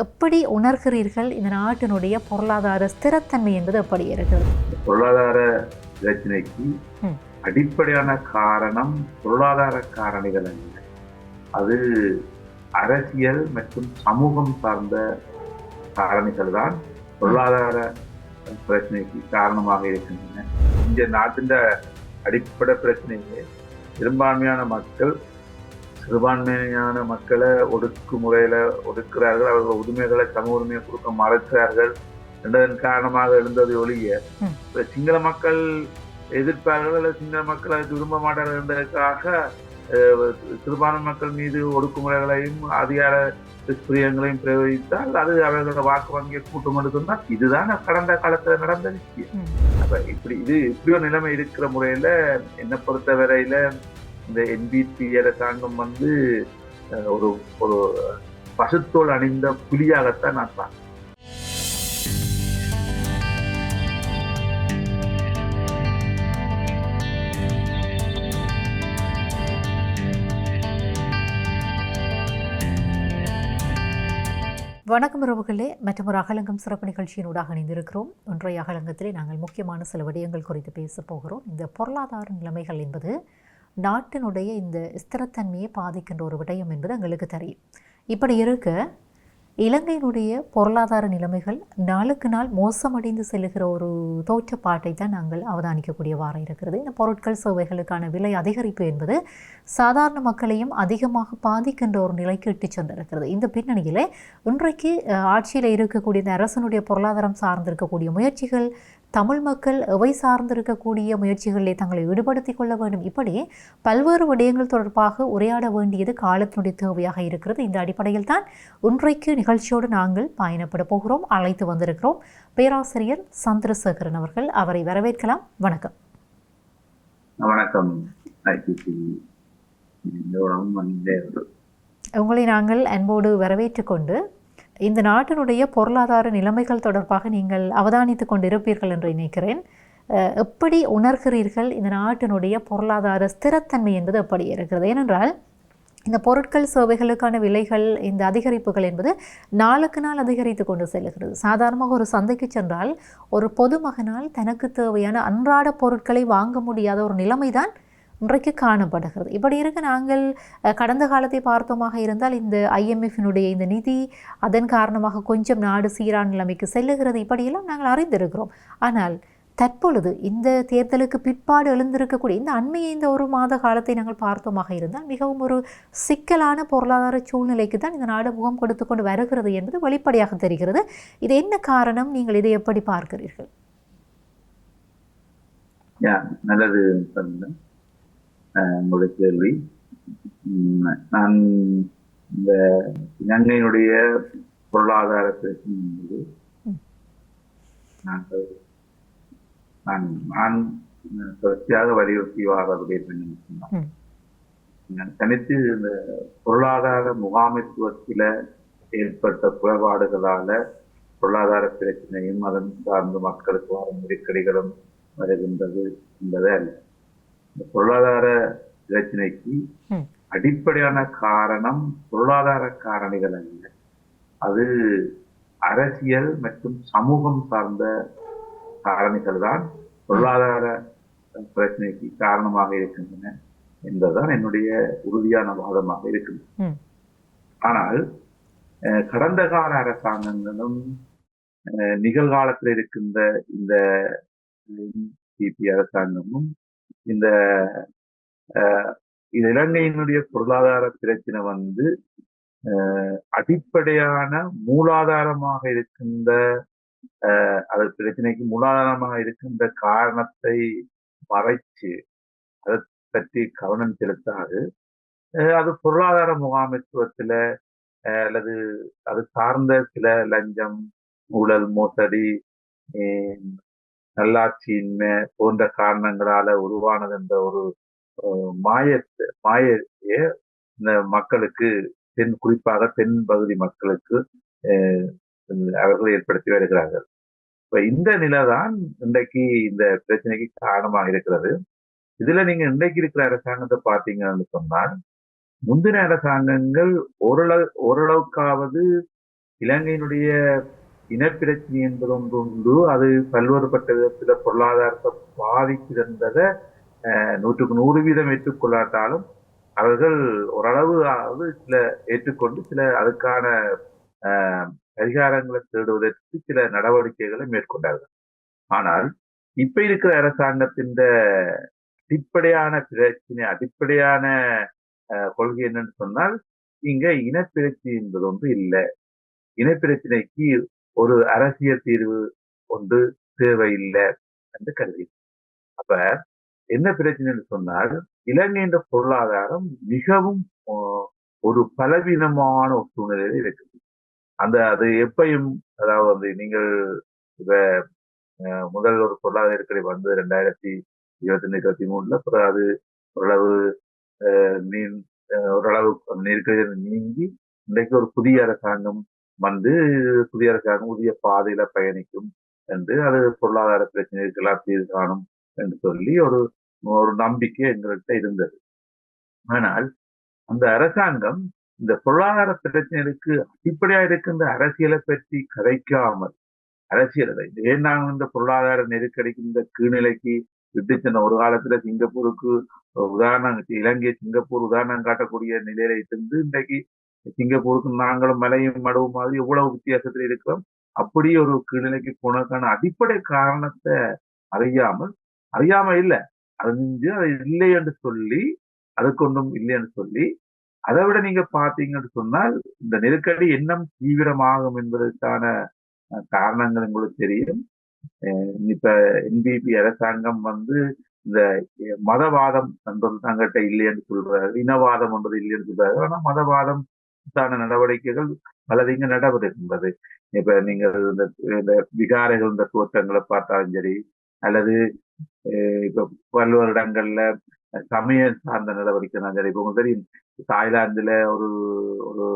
எப்படி உணர்கிறீர்கள் இந்த நாட்டினுடைய பொருளாதார ஸ்திரத்தன்மை என்பது எப்படி இருக்கிறது? பொருளாதார பிரச்சனைக்கு. அடிப்படையான காரணம் பொருளாதார காரணிகள் அல்ல. அது அரசியல் மற்றும் சமூகம் சார்ந்த காரணிகள் தான் பொருளாதார பிரச்சனைக்கு காரணமாக இருக்கின்றன. இந்த நாட்டின் அடிப்படை பிரச்சனையே பெரும்பான்மையான மக்கள் சிறுபான்மையான மக்களை ஒடுக்குமுறையில ஒடுக்கிறார்கள் அவர்கள் உரிமைகளை சம உரிமையை கொடுக்க மறைக்கிறார்கள் என்பதன் காரணமாக எழுந்தது ஒழிய சிங்கள மக்கள் எதிர்ப்பார்கள் அல்லது சிங்கள மக்கள் அதை விரும்ப மாட்டார்கள் என்பதற்காக சிறுபான்மை மக்கள் மீது ஒடுக்குமுறைகளையும் அதிகார துஷ்பிரியங்களையும் பிரயோகித்தால் அது அவர்களோட வாக்கு வங்கியை கூட்டம் எடுத்துன்னா இதுதான் கடந்த காலத்துல நடந்த விஷயம். அப்ப இப்படி இது இப்படி ஒரு நிலைமை இருக்கிற முறையில என்னை பொறுத்த வரையில இந்த என்பிபி அரசாங்கம் வந்து ஒரு ஒரு பசுத்தோல் அணிந்த புலியாகத்தான் நான் பார்க்கிறேன். வணக்கம் உறவுகளே. மற்றும் ஒரு அகலங்கம் சிறப்பு நிகழ்ச்சியினூடாக இணைந்திருக்கிறோம். இன்றைய அகலங்கத்திலே நாங்கள் முக்கியமான சில விடயங்கள் குறித்து பேச போகிறோம். இந்த பொருளாதார நிலைமைகள் என்பது நாட்டினுடைய இந்த ஸ்திரத்தன்மையை பாதிக்கின்ற ஒரு விடயம் என்பது எங்களுக்கு தெரியும். இப்படி இருக்க இலங்கையினுடைய பொருளாதார நிலைமைகள் நாளுக்கு நாள் மோசமடைந்து செல்லுகிற ஒரு தோற்றப்பாட்டை தான் நாங்கள் அவதானிக்கக்கூடியவாறு இருக்கிறது. இந்த பொருட்கள் சேவைகளுக்கான விலை அதிகரிப்பு என்பது சாதாரண மக்களையும் அதிகமாக பாதிக்கின்ற ஒரு நிலைக்கு இட்டு சென்றிருக்கிறது. இந்த பின்னணியில் இன்றைக்கு ஆட்சியில் இருக்கக்கூடிய இந்த அரசனுடைய பொருளாதாரம் சார்ந்திருக்கக்கூடிய முயற்சிகள் தமிழ் மக்கள் எவை சார்ந்திருக்கக்கூடிய முயற்சிகளிலே தங்களை ஈடுபடுத்திக் கொள்ள வேண்டும். இப்படி பல்வேறு விடயங்கள் தொடர்பாக உரையாட வேண்டியது காலத்தினுடைய தேவையாக இருக்கிறது. இந்த அடிப்படையில் தான் இன்றைக்கு நிகழ்ச்சியோடு நாங்கள் பயணப்பட போகிறோம். அழைத்து வந்திருக்கிறோம் பேராசிரியர் சந்திரசேகரன் அவர்கள். அவரை வரவேற்கலாம். வணக்கம். வணக்கம். உங்களை நாங்கள் அன்போடு வரவேற்று கொண்டு இந்த நாட்டினுடைய பொருளாதார நிலைமைகள் தொடர்பாக நீங்கள் அவதானித்து கொண்டிருப்பீர்கள் என்று நினைக்கிறேன். எப்படி உணர்கிறீர்கள் இந்த நாட்டினுடைய பொருளாதார ஸ்திரத்தன்மை என்பது எப்படி இருக்கிறது? ஏனென்றால் இந்த பொருட்கள் சேவைகளுக்கான விலைகள் இந்த அதிகரிப்புகள் என்பது நாளுக்கு நாள் அதிகரித்து கொண்டு செல்கிறது சாதாரணமாக ஒரு சந்தைக்கு சென்றால் ஒரு பொதுமகனால் தனக்கு தேவையான அன்றாட பொருட்களை வாங்க முடியாத ஒரு நிலைமை தான் இன்றைக்கு காணப்படுகிறது. இப்படி இருக்க நாங்கள் கடந்த காலத்தை பார்த்தோமாக இருந்தால் இந்த ஐஎம்எஃபினுடைய இந்த நிதி அதன் காரணமாக கொஞ்சம் நாடு சீரான நிலைமைக்கு செல்லுகிறது. இப்படியெல்லாம் நாங்கள் அறிந்திருக்கிறோம். ஆனால் தற்பொழுது இந்த தேர்தலுக்கு பிற்பாடு எழுந்திருக்கக்கூடிய இந்த அண்மைய இந்த ஒரு மாத காலத்தை நாங்கள் பார்த்தோமாக இருந்தால் மிகவும் ஒரு சிக்கலான பொருளாதார சூழ்நிலைக்கு தான் இந்த நாடு முகம் கொடுத்து கொண்டு வருகிறது என்பது வெளிப்படையாக தெரிகிறது. இது என்ன காரணம்? நீங்கள் இதை எப்படி பார்க்கிறீர்கள்? நல்லது உங்களுடைய கேள்வி நான் இந்த இலங்கையினுடைய பொருளாதார பிரச்சனை என்பது. நாங்கள் நான் நான் தொடர்ச்சியாக வலியுறுத்தி சொன்னேன் ம். நான் தனித்து இந்த பொருளாதார முகாமைத்துவத்தில ஏற்பட்ட குறைபாடுகளால பொருளாதார பிரச்சனையும் அதன் சார்ந்த மக்களுக்கு வரும் நெருக்கடிகளும் வருகின்றது என்பது அல்ல இந்த பொருளாதார பிரச்சனைக்கு. அடிப்படையான காரணம் பொருளாதார காரணிகள் அல்ல அது அரசியல் மற்றும் சமூகம் சார்ந்த காரணிகள் தான் பொருளாதார பிரச்சனைக்கு காரணமாக இருக்கின்றன என்பதுதான் என்னுடைய உறுதியான வாதமாக இருக்கின்றது ம். ஆனால் கடந்த கால அரசாங்கங்களும் நிகழ்காலத்தில் இருக்கின்ற இந்த சிபி அரசாங்கமும் இந்த இது இலங்கையினுடைய பொருளாதார பிரச்சனை வந்து அடிப்படையான மூலாதாரமாக இருக்கின்ற அது பிரச்சனைக்கு மூலாதாரமாக இருக்கின்ற காரணத்தை மறைச்சு அதை பற்றி கவனம் செலுத்தாது. அது பொருளாதார முகாமைத்துவத்துல அல்லது அது சார்ந்த சில லஞ்சம் ஊழல் மோசடி நல்லாட்சியின்மை போன்ற காரணங்களால உருவானது என்ற ஒரு மாய மாயத்தை இந்த மக்களுக்கு தென் குறிப்பாக தென் பகுதி மக்களுக்கு அவர்கள் ஏற்படுத்தி வருகிறார்கள். இப்ப இந்த நிலை தான் இன்றைக்கு இந்த பிரச்சனைக்கு காரணமாக இருக்கிறது. இதுல நீங்க இன்றைக்கு இருக்கிற அரசாங்கத்தை பாத்தீங்கன்னு சொன்னால் முந்தின அரசாங்கங்கள் ஓரளவு ஓரளவுக்காவது இலங்கையினுடைய இனப்பிரச்சனை என்பது ஒன்று உண்டு. அது பல்வேறுபட்ட விதத்துல பொருளாதாரத்தை பாதிக்குதுன்றதை நூற்றுக்கு நூறு வீதம் ஏற்றுக்கொள்ளாட்டாலும் அவர்கள் ஓரளவு அதாவது சில ஏற்றுக்கொண்டு சில அதுக்கான பரிகாரங்களை தேடுவதற்கு சில நடவடிக்கைகளை மேற்கொண்டார்கள். ஆனால் இப்ப இருக்கிற அரசாங்கத்தின் அடிப்படையான பிரச்சனை அடிப்படையான கொள்கை என்னன்னு சொன்னால் இங்க இனப்பிரச்சனை என்பது ஒன்று இல்லை. இனப்பிரச்சனைக்கு ஒரு அரசியல் தீர்வு ஒன்று தேவையில்லை என்று கருதி அப்ப என்ன பிரச்சனைன்னு சொன்னால் இலங்கையின் பொருளாதாரம் மிகவும் ஒரு பலவீனமான ஒரு சூழ்நிலையில் இருக்குது அந்த அது எப்பையும் அதாவது வந்து நீங்கள் இப்ப முதல் ஒரு பொருளாதார நெருக்கடி வந்து ரெண்டாயிரத்தி இருபத்தி ரெண்டு இருபத்தி மூணுல அப்புறம் அது ஓரளவு நீ- ஓரளவு நெருக்கடி நீங்கி இன்றைக்கு ஒரு புதிய அரசாங்கம் வந்து புதிய அரசாங்கம் புதிய பாதையில பயணிக்கும் என்று அது பொருளாதார பிரச்சனைகளுக்கெல்லாம் தீர்வு காணும் என்று சொல்லி ஒரு ஒரு நம்பிக்கை எங்கள்கிட்ட இருந்தது. ஆனால் அந்த அரசாங்கம் இந்த பொருளாதார பிரச்சனைகளுக்கு அடிப்படையா இருக்கின்ற அரசியலை பற்றி கதைக்காமல் அரசியலை ஏன் நாங்கள் இந்த பொருளாதார நெருக்கடிக்கு இந்த கீழ்நிலைக்கு விட்டு சென்ற ஒரு காலத்துல சிங்கப்பூருக்கு உதாரணம் இலங்கை சிங்கப்பூர் உதாரணம் காட்டக்கூடிய நிலையில இருந்து இன்றைக்கு சிங்கப்பூருக்கு நாங்களும் மலையும் மடவும் மாதிரி எவ்வளவு வித்தியாசத்துல இருக்கிறோம். அப்படி ஒரு கீழ்நிலைக்கு போனதுக்கான அடிப்படை காரணத்தை அறியாமல் அறியாம இல்லை. அறிஞ்சு அது இல்லை என்று சொல்லி அதுக்கு ஒன்றும் இல்லை என்று சொல்லி அதை விட நீங்க பாத்தீங்கன்னு சொன்னால் இந்த நெருக்கடி இன்னும் தீவிரமாகும் என்பதற்கான காரணங்கள் உங்களுக்கு தெரியும். அஹ், இப்ப என்பிபி அரசாங்கம் வந்து இந்த மதவாதம் என்பது தங்கிட்ட இல்லை என்று சொல்றாரு இனவாதம் என்பது இல்லை என்று சொல்றாரு ஆனா மதவாதம் சார்ந்த நடவடிக்கைகள் பலதிங்க நடவடிக்கின்றது இப்ப நீங்கள் இந்த இந்த விகாரைகள் இந்த தோற்றங்களை பார்த்தாலும் சரி அல்லது இப்ப பல்வேறு இடங்கள்ல சமய சார்ந்த நடவடிக்கைனாலும் சரி இப்போ உங்களுக்கு தெரியும் தாய்லாந்துல ஒரு ஒரு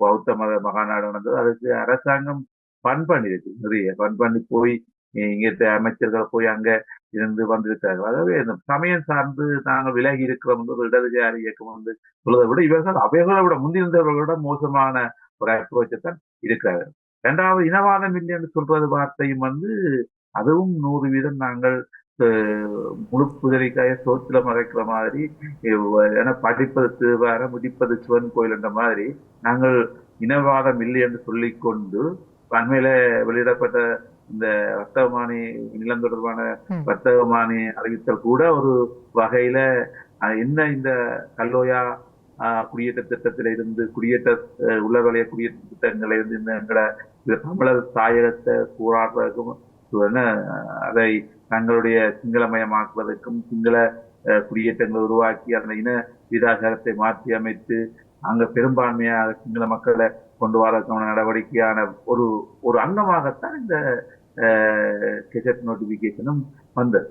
பௌத்த மத மகாநாடு நடந்தது அதுக்கு அரசாங்கம் ஃபன் பண்ணிருக்கு நிறைய. ஃபன் பண்ணி போய் இங்கே அமைச்சர்கள் போய் அங்க இருந்து வந்திருக்கிறார்கள். அதாவது இந்த சமயம் சார்ந்து நாங்கள் விலகி இருக்கிறோம் ஒரு இடதுசாரி இயக்கம் வந்து சொல்வதை விட இவர்கள் அவைகளை விட முந்திருந்தவர்களோட மோசமான ஒரு அப்ரோச்சை தான் இருக்கிறார்கள் இரண்டாவது இனவாதம் இல்லை என்று சொல்றது வார்த்தையும் வந்து அதுவும் நூறு வீதம் நாங்கள் முழு புதரிக்காய சோத்துல மறைக்கிற மாதிரி ஏன்னா படிப்பது திருவார முடிப்பது சிவன் கோயில் என்ற மாதிரி நாங்கள் இனவாதம் இல்லை என்று சொல்லிக்கொண்டு அண்மையில வெளியிடப்பட்ட இந்த வர்த்தகமானி நிலம் தொடர்பான. வர்த்தகமானி அறிவித்தல் கூட ஒரு வகையில என்ன இந்த கல்லோயா குடியேற்ற திட்டத்தில இருந்து குடியேற்ற வலைய குடியேற்ற திட்டங்களை இருந்து இந்த இந்த தமிழர் தாயகத்தை போராடுறதுக்கும் அதை தங்களுடைய சிங்களமயமாக்குவதற்கும் சிங்கள குடியேற்றங்களை உருவாக்கி அந்த இன விதாசாரத்தை மாற்றி அமைத்து அங்க பெரும்பான்மையாக சிங்கள மக்களை கொண்டு வரதுக்கான நடவடிக்கையான ஒரு ஒரு அங்கமாகத்தான் இந்த கெசட் நோட்டிபிகேஷனும் வந்தது.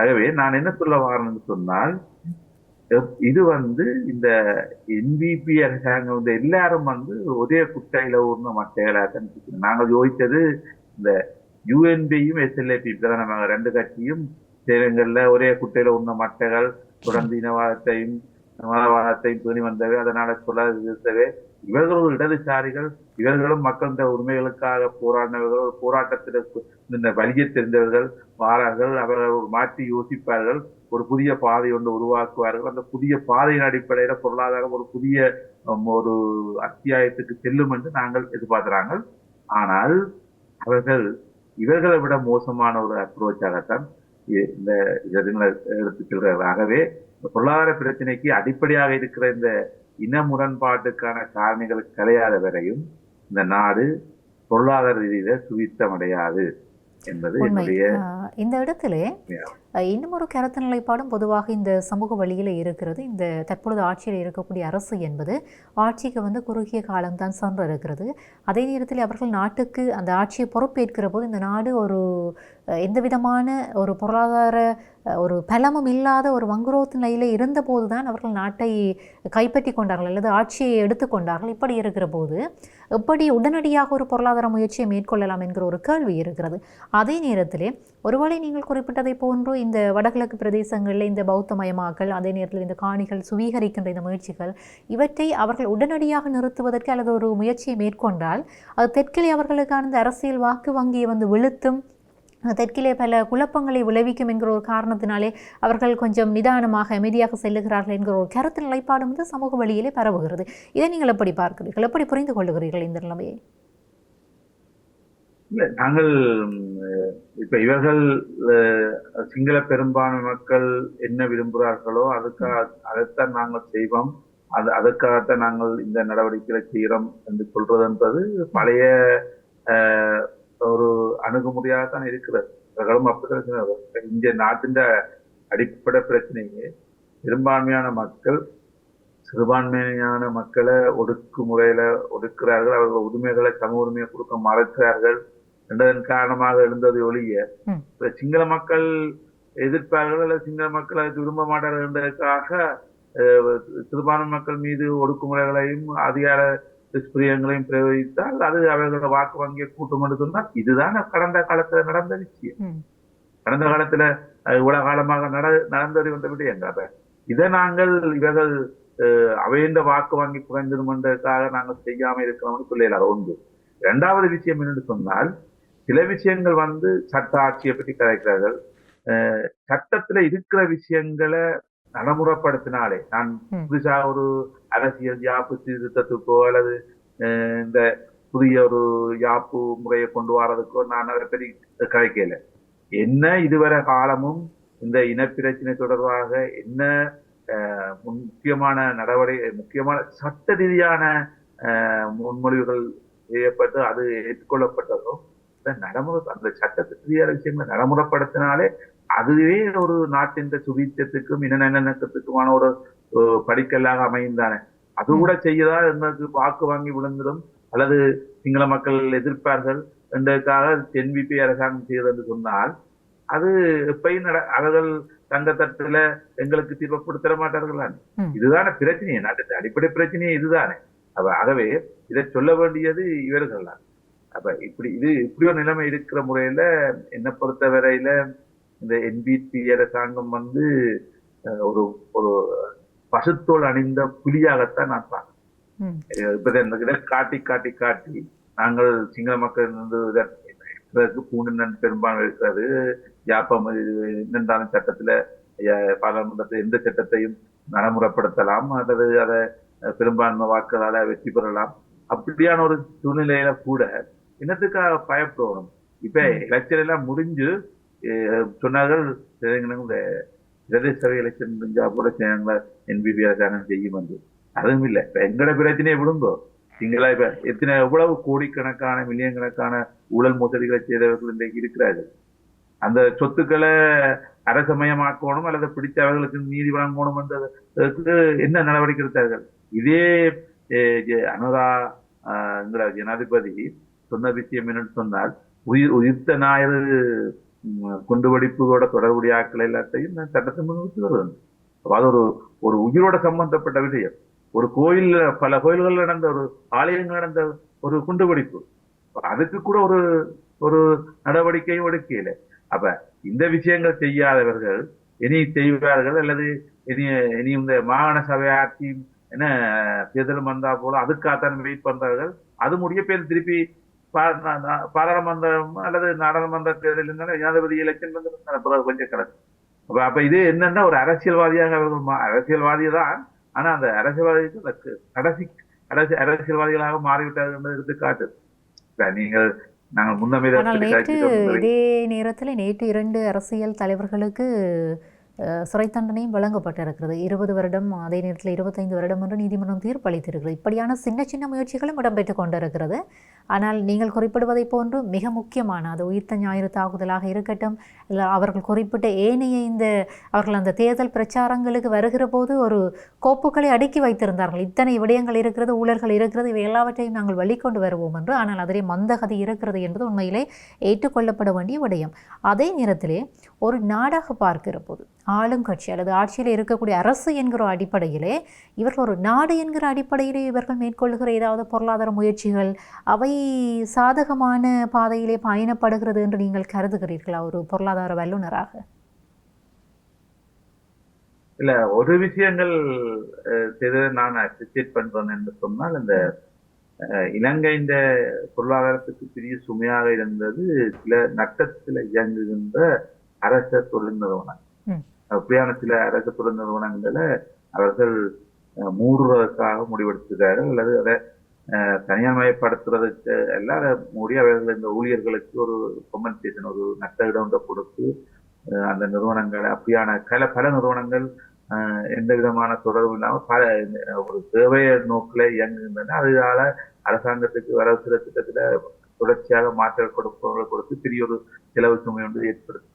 ஆகவே நான் என்ன சொல்ல வரேன்னு சொன்னால் இது வந்து இந்த என்பிபி அரசாங்கம் வந்து எல்லாரும் வந்து ஒரே குட்டையில ஊர்ன மட்டைகளாக தான். நாங்கள் யோசித்தது இந்த யுஎன்பியும் எஸ்எல்ஏபி பிரதான ரெண்டு கட்சியும் சேலங்கள்ல ஒரே குட்டையில உண்ண மட்டைகள் தொடர்ந்து இனவாதத்தையும் மதவாதத்தையும் பேணி வந்தவை அதனால சொல்லாது நிறுத்தவே இவர்களும் இடதுசாரிகள் இவர்களும் மக்கள் உரிமைகளுக்காக போராடினவர்கள் போராட்டத்திற்கு இந்த வலியை தெரிந்தவர்கள் வாரார்கள் அவர்கள் ஒரு மாற்றி யோசிப்பார்கள் ஒரு புதிய பாதை ஒன்று உருவாக்குவார்கள். அந்த புதிய பாதையின் அடிப்படையில பொருளாதாரம் ஒரு புதிய ஒரு அத்தியாயத்துக்கு செல்லும் என்று நாங்கள் எதிர்பார்க்கிறாங்க. ஆனால் அவர்கள் இவர்களை விட மோசமான ஒரு அப்ரோச்சாகத்தான் இந்த எடுத்துச் செல்கிறார்கள். ஆகவே இந்த பொருளாதார பிரச்சனைக்கு அடிப்படையாக இருக்கிற இந்த இன முரண்பாட்டுக்கான காரணிகள் கலையாத வரையும் இந்த நாடு பொருளாதார ரீதியில சுவித்தமடையாது. என்பது உண்மை. என்னுடைய இந்த இடத்திலே இன்னும் ஒரு கருத்து நிலைப்பாடும் பொதுவாக இந்த சமூக வழியில் இருக்கிறது. இந்த தற்பொழுது ஆட்சியில் இருக்கக்கூடிய அரசு என்பது ஆட்சிக்கு வந்து குறுகிய காலம்தான் சென்று இருக்கிறது. அதே நேரத்தில் அவர்கள் நாட்டுக்கு அந்த ஆட்சியை பொறுப்பேற்கிற போது இந்த நாடு ஒரு எந்த விதமான ஒரு பொருளாதார ஒரு பலமும் இல்லாத ஒரு வங்குரோத்து நிலையில் இருந்தபோது தான் அவர்கள் நாட்டை கைப்பற்றி கொண்டார்கள் அல்லது ஆட்சியை எடுத்துக்கொண்டார்கள் இப்படி இருக்கிற போது எப்படி உடனடியாக ஒரு பொருளாதார முயற்சியை மேற்கொள்ளலாம் என்கிற ஒரு கேள்வி இருக்கிறது. அதே நேரத்திலே ஒருவேளை நீங்கள் குறிப்பிட்டதை போன்று இந்த வடகிழக்கு பிரதேசங்களில் இந்த பௌத்தமயமாக்கல் அதே நேரத்தில் இந்த காணிகள் சுவீகரிக்கின்ற இந்த முயற்சிகள் இவற்றை அவர்கள் உடனடியாக நிறுத்துவதற்கு அல்லது ஒரு முயற்சியை மேற்கொண்டால் அது தெற்கிலே அவர்களுக்கான இந்த அரசியல் வாக்கு வங்கியை வந்து விழுத்தும் தெற்கிலே பல குழப்பங்களை விளைவிக்கும் என்கிற ஒரு காரணத்தினாலே அவர்கள் கொஞ்சம் நிதானமாக அமைதியாக செல்லுகிறார்கள் என்கிற ஒரு கருத்து நிலைப்பாடு வந்து சமூக வழியிலே பரவுகிறது. இதை நீங்கள் எப்படி பார்க்கிறீர்கள்? எப்படி புரிந்து கொள்ளுகிறீர்கள் இந்த நிலைமையை? நாங்கள் இப்ப இவர்கள் அஹ், சிங்கள பெரும்பான்மை மக்கள் என்ன விரும்புகிறார்களோ அதுக்காக அதைத்தான் நாங்கள் செய்வோம். அது அதற்காகத்தான் நாங்கள் இந்த நடவடிக்கைகளை செய்கிறோம் என்று சொல்றதுன்றது பழைய ஒரு அணுகுமுறையாகத்தான் இருக்கிறது. இவர்களும் அப்படித்தான் சொன்னார்கள். இந்த நாட்டின் அடிப்படை பிரச்சனையே பெரும்பான்மையான மக்கள் சிறுபான்மையான மக்களை ஒடுக்குமுறையில ஒடுக்கிறார்கள். அவர்கள் உரிமைகளை சம உரிமையை கொடுக்க மறுக்கிறார்கள். என்பதன் காரணமாக எழுந்தது ஒழிய சிங்கள மக்கள் எதிர்ப்பார்கள் அல்லது சிங்கள மக்கள் அதை விரும்ப மாட்டார்கள் என்பதற்காக சிறுபான்மை மக்கள் மீது ஒடுக்குமுறைகளையும் அதிகார துஷ்பிரியங்களையும் பிரயோகித்தால் அது அவர்களோட வாக்கு வங்கியை கூட்டம் என்று சொன்னால் இதுதான் கடந்த காலத்துல நடந்த விஷயம். கடந்த காலத்துல இவ்வளவு காலமாக நட நடந்தது வந்த விடயங்க இதை நாங்கள் இவர்கள் அவைந்த வாக்கு வாங்கி குறைந்திருமன்றதுக்காக நாங்கள் செய்யாம இருக்கிறோம்னு சொல்லல ஒன்று இரண்டாவது விஷயம் என்னன்னு சொன்னால் சில விஷயங்கள் வந்து சட்ட ஆட்சியை பற்றி கதைக்கிறார்கள். சட்டத்துல இருக்கிற விஷயங்களை நடைமுறைப்படுத்தினாலே நான். புதுசா ஒரு அரசியல் யாப்பு சீர்திருத்தத்துக்கோ அல்லது இந்த புதிய ஒரு யாப்பு முறையை கொண்டு வர்றதுக்கோ நான் அதை பற்றி கதைக்கல என்ன இதுவரை காலமும் இந்த இனப்பிரச்சனை தொடர்பாக என்ன முக்கியமான நடவடிக்கை முக்கியமான சட்ட ரீதியான முன்மொழிவுகள் செய்யப்பட்டு அது ஏற்றுக்கொள்ளப்பட்டதோ நடைமுறை அந்த சட்டத்துக்கு ரீதியான விஷயங்களை நடைமுறைப்படுத்தினாலே அதுவே ஒரு நாட்டின் சுபீட்சத்துக்கும் இனநலக்கத்துக்குமான ஒரு படிக்கல்லாக அமைந்தானே அது கூட செய்யதா எனக்கு வாக்கு வாங்கி விழுந்துடும் அல்லது சிங்கள மக்கள் எதிர்ப்பார்கள் என்பதற்காக தென்பிபி அரசாங்கம் செய்வது என்று சொன்னால் அது எப்பயும் நட அவர்கள் தங்க தட்டுல எங்களுக்கு தீர்வு கொடுத்தர மாட்டார்கள் ம். இதுதானே பிரச்சனையே நாட்டு அடிப்படை பிரச்சனையே இதுதானே. அப்ப ஆகவே இதை சொல்ல வேண்டியது இவர்கள் தான் அப்ப இப்படி இது இப்படி ஒரு நிலைமை இருக்கிற முறையில என்னை பொறுத்தவரையில இந்த என்பிபி அரசாங்கம் வந்து ஒரு ஒரு பசுத்தோல் அணிந்த புலியாகத்தான் நான் பார்க்கிறேன். இப்ப இந்த காட்டி காட்டி காட்டி நாங்கள் சிங்கள மக்கள் வந்து இத- இதற்கு பூண்டு பெரும்பான்மை இருக்கிறது யாப்பம் என்னென்றாலும் சட்டத்துல பாராளுமன்றத்தில் எந்த சட்டத்தையும் நடைமுறைப்படுத்தலாம். அல்லது அதை பெரும்பான்மை வாக்குகளால வெற்றி பெறலாம். அப்படியான ஒரு சூழ்நிலையில கூட என்னத்துக்காக பயப்படணும்? இப்ப எலெக்ஷன் எல்லாம் முடிஞ்சு சொன்னார்கள் சரிங்களா, இந்த பிரதேச சபை எலெக்ஷன் முடிஞ்சா கூட என்பிபி அரசாங்கம் செய்யும் என்று. அதுவும் இல்லை. இப்ப எங்கட பிரச்சனையை விடுங்கோ. நீங்களா இப்ப எத்தனை எவ்வளவு கோடிக்கணக்கான மில்லியன் கணக்கான ஊழல் மோசடிகளை செய்தவர்கள் இன்றைக்கு இருக்கிறார்கள். அந்த சொத்துக்களை அரசமயமாக்கணும் அல்லது பிடித்த அவர்களுக்கு நீதி வழங்கணும் என்றதுக்கு என்ன நடவடிக்கை எடுத்தார்கள்? இதே அனுரா ஜனாதிபதி சொன்ன விஷயம் என்னன்னு சொன்னால் உயிர் உயிர்த்த ஞாயிறு குண்டுவெடிப்போட தொடர்புடைய ஆட்கள் எல்லாத்தையும் நான் சட்டத்தின் முன் வருவேன் அது ஒரு ஒரு உயிரோட சம்பந்தப்பட்ட விஷயம். ஒரு கோயில்ல பல கோயில்கள் நடந்த ஒரு ஆலயங்கள் நடந்த ஒரு குண்டுவெடிப்பு. வெடிப்பு அதுக்கு கூட ஒரு ஒரு நடவடிக்கையும் எடுக்கல. அப்ப இந்த விஷயங்கள் செய்யாதவர்கள் இனி செய்வார்கள் அல்லது இனி இனி இந்த மாகாண சபை ஆட்சி என்ன தேர்தல் வந்தா போல அதுக்காகத்தான் வெயிட் பண்றார்கள். அது முடிய பேர் திருப்பி பாராளுமன்றம் அல்லது நாடாளுமன்ற தேர்தல் இருந்தாலும் ஜனாதிபதி எலெக்ஷன் வந்து பிறகு கொஞ்சம் கிடக்கு அப்ப அப்ப இது என்னன்னா ஒரு அரசியல்வாதியாக அவர்கள் அரசியல்வாதி தான். ஆனா அந்த அரசியல்வாதிக்கு கடைசி கடைசி அரசியல்வாதிகளாக மாறிவிட்டார்கள் என்பது எடுத்து காட்டு இப்ப நீங்கள் நாங்கள் முன்னமே நேற்று. இதே நேரத்தில் நேற்று இரண்டு அரசியல் தலைவர்களுக்கு சிறை தண்டனையும் வழங்கப்பட்டிருக்கிறது. இருபது வருடம் அதே நேரத்தில் இருபத்தைந்து வருடம் என்று நீதிமன்றம் தீர்ப்பளித்திருக்கிறது. இப்படியான சின்ன சின்ன முயற்சிகளும் இடம்பெற்று கொண்டிருக்கிறது. ஆனால் நீங்கள் குறிப்பிடுவதைப் போன்று மிக முக்கியமான அது உயிர்த்த ஞாயிறு தாக்குதலாக இருக்கட்டும் இல்லை அவர்கள் குறிப்பிட்ட ஏனைய இந்த அவர்கள் அந்த தேர்தல் பிரச்சாரங்களுக்கு வருகிற போது ஒரு கோப்புகளை அடுக்கி வைத்திருந்தார்கள். இத்தனை விடயங்கள் இருக்கிறது ஊழல்கள் இருக்கிறது இவை எல்லாவற்றையும் நாங்கள் வெளிக்கொண்டு வருவோம் என்று ஆனால் அதிலே மந்தகதி இருக்கிறது என்பது உண்மையிலே ஏற்றுக்கொள்ளப்பட வேண்டிய விடயம். அதே நேரத்திலே ஒரு நாடாக பார்க்கிற போது ஆளுங்கட்சி அல்லது ஆட்சியில் இருக்கக்கூடிய அரசு என்கிற அடிப்படையிலே இவர்கள் ஒரு நாடு என்கிற அடிப்படையிலே இவர்கள் மேற்கொள்கிற ஏதாவது பொருளாதார முயற்சிகள் அவை சாதகமான பாதையிலே பயணப்படுகிறது என்று நீங்கள் கருதுகிறீர்களா ஒரு பொருளாதார வல்லுநராக இல்ல ஒரு விஷயங்கள் அஹ், செய்ததை நான் அப்ரிசியேட் பண்றேன் என்று சொன்னால் இந்த அஹ், இலங்கையின் பொருளாதாரத்துக்கு பெரிய சுமையாக இருந்தது சில நட்டத்தில் இயங்குகின்ற அரச தொழில் நிறுவனம். அப்படியான சில அரச தொழில் நிறுவனங்களை அவர்கள் மூடுவதற்காக முடிவெடுத்துக்கிறார்கள் அல்லது அதை அஹ், தனியார்மயப்படுத்துறதுக்கு எல்லாம் அதை மூடி அவர்கள் இந்த ஊழியர்களுக்கு ஒரு கொம்பன்சேஷன் ஒரு நட்ட இடம் கொடுத்து அந்த நிறுவனங்களை அப்படியான பல பல நிறுவனங்கள் எந்த விதமான தொடர்பு இல்லாமல் பல ஒரு தேவைய நோக்கில் இயங்குகின்றன அதனால அரசாங்கத்துக்கு வரவு சில திட்டத்தில் தொடர்ச்சியாக மாற்ற கொடுப்பவர்களை கொடுத்து பெரிய ஒரு செலவு சுமை ஒன்று ஏற்படுத்தி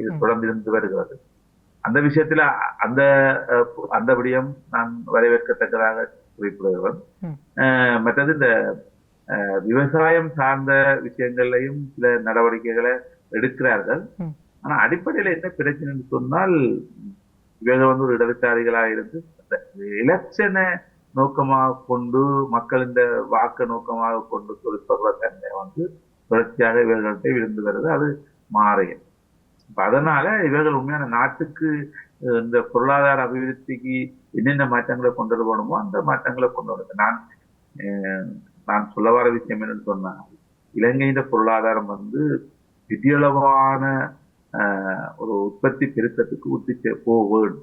இது. தொடர்ந்து இருந்து வருகிறது அந்த விஷயத்துல அந்த அந்த விடயம் நான் வரவேற்கத்தக்கதாக அஹ், மற்றது இந்த விவசாயம் சார்ந்த விஷயங்கள்லையும் சில நடவடிக்கைகளை எடுக்கிறார்கள். ஆனா அடிப்படையில என்ன பிரச்சனைன்னு சொன்னால் இவங்க வந்து ஒரு இடதுசாரிகளாக இருந்து எலெக்ஷனை நோக்கமாக கொண்டு மக்கள் இந்த வாக்கு நோக்கமாக கொண்டு சொல்ற தன்மை வந்து தொடர்ச்சியாக இவர்கள்ட்ட விழுந்து வருது அது மாறியும் அதனால இவர்கள் உண்மையான நாட்டுக்கு இந்த பொருளாதார அபிவிருத்திக்கு என்னென்ன மாற்றங்களை கொண்டு வரணுமோ அந்த மாற்றங்களை கொண்டு வருது நான் நான் சொல்ல வர விஷயம் என்னன்னு சொன்னா இலங்கையின் பொருளாதாரம் வந்து பெரியளவான ஒரு உற்பத்தி பெருக்கத்துக்கு உத்தி செ- போ வேணும்.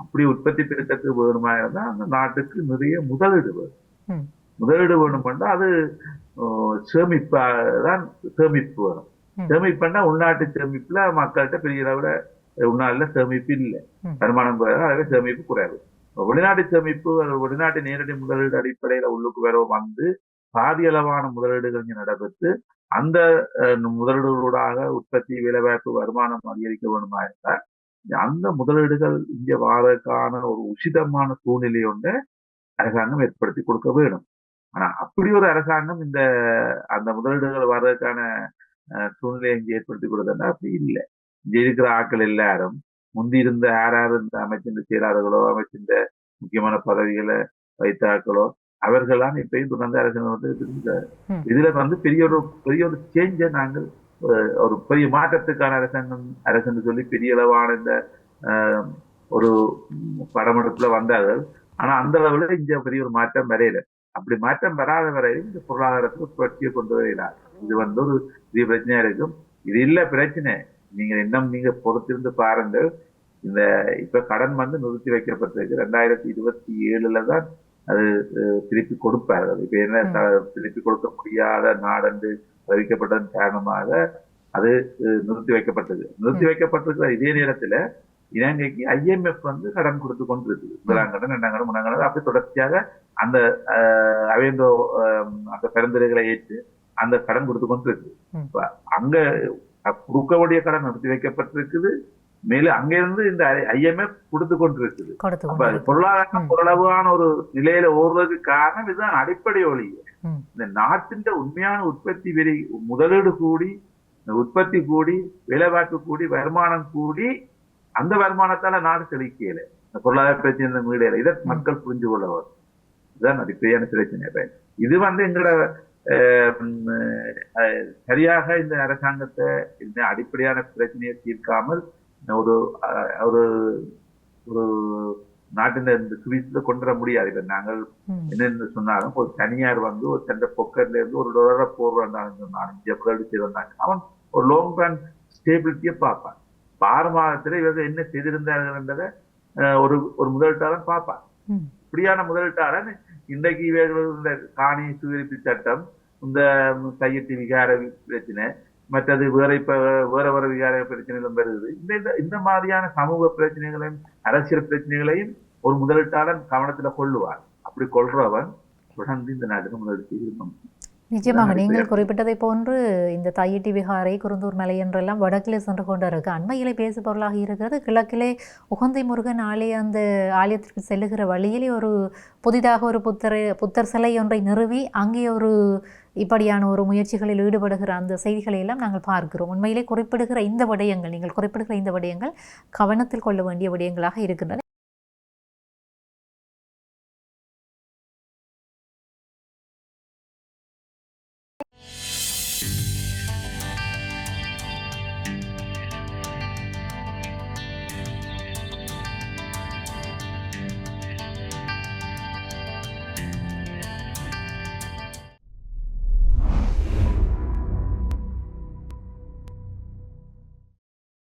அப்படி உற்பத்தி பெருக்கத்துக்கு வேணுமா இருந்தா அந்த நாட்டுக்கு நிறைய முதலீடு வேணும். முதலீடு வேணும்னா அது அஹ், சேமிப்பா தான் சேமிப்பு வேணும் ம். சேமிப்புன்னா உள்நாட்டு சேமிப்புல மக்கள்கிட்ட பெரிய அளவுல உள்நாட்டுல சேமிப்பு இல்லை. வருமானம் குறையாது அதே சேமிப்பு குறையாது வெளிநாட்டு சேமிப்பு வெளிநாட்டு நேரடி முதலீடு அடிப்படையில உள்ளுக்கு வர வந்து பாதி அளவான முதலீடுகள் இங்கே நடைபெற்று அந்த முதலீடுகளூடாக உற்பத்தி வேலைவாய்ப்பு வருமானம் அதிகரிக்க வேண்டுமா இருந்தால் அந்த முதலீடுகள் இங்கே வாழறதுக்கான ஒரு உசிதமான சூழ்நிலை ஒன்றை அரசாங்கம் ஏற்படுத்தி கொடுக்க வேணும் ஆனா அப்படி ஒரு அரசாங்கம் இந்த அந்த முதலீடுகள் வர்றதுக்கான அஹ், சூழ்நிலையை இங்கே ஏற்படுத்தி கொடுத்தா அப்படி இல்லை. இங்கே இருக்கிற ஆட்கள் எல்லாரும் முந்தி இருந்த யார் யார் இந்த அமைச்சின் செயலாளர்களோ அமைச்சின் முக்கியமான பதவிகளை வைத்த ஆட்களோ அவர்களாம் இப்பயும் தொடர்ந்து அரசாங்கம் வந்து. இதுல வந்து பெரிய ஒரு பெரிய ஒரு சேஞ்சை நாங்கள் ஒரு பெரிய மாற்றத்துக்கான அரசாங்கம் அரசுன்னு சொல்லி பெரிய அளவான இந்த ஒரு படமெடுப்புல வந்தார்கள். ஆனா அந்த அளவுல இங்க பெரிய ஒரு மாற்றம் வரையில. அப்படி மாற்றம் வராத வரையும் இந்த பொருளாதாரத்துல புரட்சியை கொண்டு வரையினார் இது வந்து ஒரு பெரிய பிரச்சனையா இருக்கும். இது இல்ல பிரச்சனை. நீங்க இன்னும் நீங்க பொறுத்திருந்து பாருங்கள். இந்த இப்ப கடன் வந்து நிறுத்தி வைக்கப்பட்டிருக்கு. ரெண்டாயிரத்தி இருபத்தி ஏழுல தான் அது திருப்பி கொடுப்பார்கள் இப்ப என்ன திருப்பி கொடுக்க முடியாத நாடென்று அறிவிக்கப்பட்டதன் காரணமாக அது நிறுத்தி வைக்கப்பட்டது. நிறுத்தி. வைக்கப்பட்டிருக்கிற இதே நேரத்துல இலங்கைக்கு ஐஎம்எஃப் வந்து கடன் கொடுத்து கொண்டிருக்குது முதலாம் கடன் இரண்டாம் கடன் மூணாம் கடன் அப்படி தொடர்ச்சியாக அந்த அவைந்தோ அந்த பரிந்துரைகளை ஏற்று அந்த கடன் கொடுத்து கொண்டிருக்கு. அங்க வேண்டிய கடன் நிறுத்தி வைக்கப்பட்டிருக்குது. மேலும் அங்கிருந்து இந்த ஐஎம்எஃப் கொடுத்து கொண்டிருக்குது. அப்ப. பொருளாதாரம். ஓரளவான ஒரு நிலையில ஓடுறதுக்கு காரணம் இதுதான் அடிப்படை ம். இந்த நாட்டின் உண்மையான உற்பத்தி விலை முதலீடு கூடி இந்த உற்பத்தி கூடி வேலைவாய்ப்பு கூடி வருமானம் கூடி அந்த வருமானத்தால நாடு செழிக்கல. இந்த பொருளாதார பிரச்சனை மீடையில இதை மக்கள் புரிஞ்சு கொள்ள வரும் இதுதான் அடிப்படையான பிரச்சனை. இது வந்து எங்களோட சரியாக இந்த அரசாங்கத்தை இந்த அடிப்படையான பிரச்சனையை தீர்க்காமல் ஒரு ஒரு ஒரு நாட்டின் இந்த சுவிஸ்ல கொண்டு வர முடியாது இப்ப நாங்கள். என்னென்னு சொன்னாலும் ஒரு தனியார் வந்து ஒரு தந்த பொக்கெட்ல இருந்து ஒரு டாலரை போடுறான்னு சொன்னான் அஞ்சு முதலீடு செய்திருந்தாங்க அவன் ஒரு லாங் ரன் ஸ்டேபிலிட்டியை பார்ப்பான் ஆறு மாதத்துல இவங்க என்ன செய்திருந்தார்கள்ன்றதை அஹ், ஒரு ஒரு முதலீட்டாளன் பார்ப்பான். இப்படியான முதலீட்டாளன் இன்றைக்கு இந்த காணி சுவரிப்பு சட்டம் இந்த கையெட்டு விகார பிரச்சனை மற்றது வேற இப்ப வேற வேற விகார பிரச்சனைகளும் வருது. இந்த இந்த- இந்த மாதிரியான சமூக பிரச்சனைகளையும் அரசியல் பிரச்சனைகளையும் ஒரு முதலீட்டாளன் கவனத்துல கொள்ளுவார் அப்படி கொள்றவன் தொடர்ந்து இந்த நாட்டுக்கு முதலீடு செய்யணும் நிச்சயமாக நீங்கள் குறிப்பிட்டதை போன்று இந்த தையிட்டி விகாரை குருந்தூர் மலை என்றெல்லாம் வடக்கிலே சென்று கொண்டு இருக்கு அண்மையிலே பேசு பொருளாக இருக்கிறது கிழக்கிலே உகந்தை முருகன் ஆலய அந்த ஆலயத்திற்கு செல்லுகிற வழியிலே ஒரு புதிதாக ஒரு புத்தர் புத்தர் சிலை ஒன்றை நிறுவி அங்கே ஒரு இப்படியான ஒரு முயற்சிகளில் ஈடுபடுகிற அந்த செய்திகளை எல்லாம் நாங்கள் பார்க்கிறோம். உண்மையிலே குறிப்பிடுகிற இந்த விடயங்கள் நீங்கள் குறிப்பிடுகிற இந்த விடயங்கள் கவனத்தில் கொள்ள வேண்டிய விடயங்களாக இருக்கின்றன.